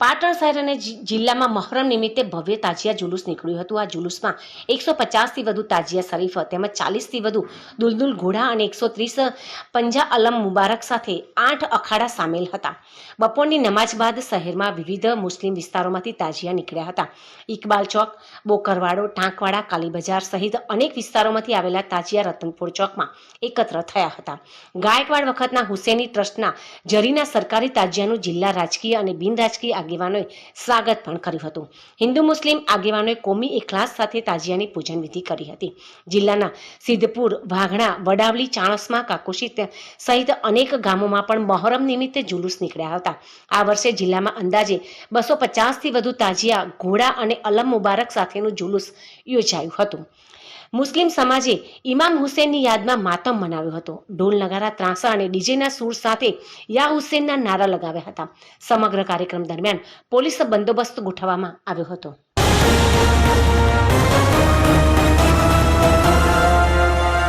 પાટણ શહેર અને જિલ્લામાં મહરમ નિમિત્તે ભવ્ય તાજિયા જુલુસ નીકળ્યું હતું. આ જુલુસમાં એકસો પચાસથી વધુ તાજિયા શરીફ તેમજ ચાલીસથી વધુ દુલદુલ ઘોડા અને એકસો ત્રીસ પંજા અલમ મુબારક સાથે આઠ અખાડા સામેલ હતા. બપોરની નમાજ બાદ શહેરમાં વિવિધ મુસ્લિમ વિસ્તારોમાંથી તાજિયા નીકળ્યા હતા. ઇકબાલ ચોક, બોકરવાડો ટાંકવાડા કાલીબજાર સહિત અનેક વિસ્તારોમાંથી આવેલા તાજિયા રતનપુર ચોકમાં એકત્ર થયા હતા. ગાયકવાડ વખતના હુસેની ટ્રસ્ટના જરીના સરકારી તાજિયાનું જિલ્લા રાજકીય અને બિન રાજકીય આગેવાનોએ સ્વાગત પણ કર્યું હતું. હિન્દુ મુસ્લિમ આગેવાનોએ કોમી એકલાસ સાથે તાજિયાની પૂજન વિધિ કરી હતી. જિલ્લાના સિદ્ધપુર, વાઘણા, વડાવલી, ચાણસમાં, કાકોશી સહિત અનેક ગામોમાં પણ મહોરમ નિમિત્તે જુલુસ નીકળ્યા હતા. આ વર્ષે જિલ્લામાં અંદાજે બસો પચાસથી વધુ તાજિયા, ઘોડા અને અલમ મુબારક સાથેનું જુલુસ યોજાયું હતું. મુસ્લિમ સમાજે ઇમામ હુસેનની યાદમાં માતમ મનાવ્યો હતો. ઢોલ નગારા, ત્રાંસા અને ડીજેના સૂર સાથે યા હુસેનના નારા લગાવ્યા હતા. સમગ્ર કાર્યક્રમ દરમિયાન પોલીસ બંદોબસ્ત ગોઠવવામાં આવ્યો હતો.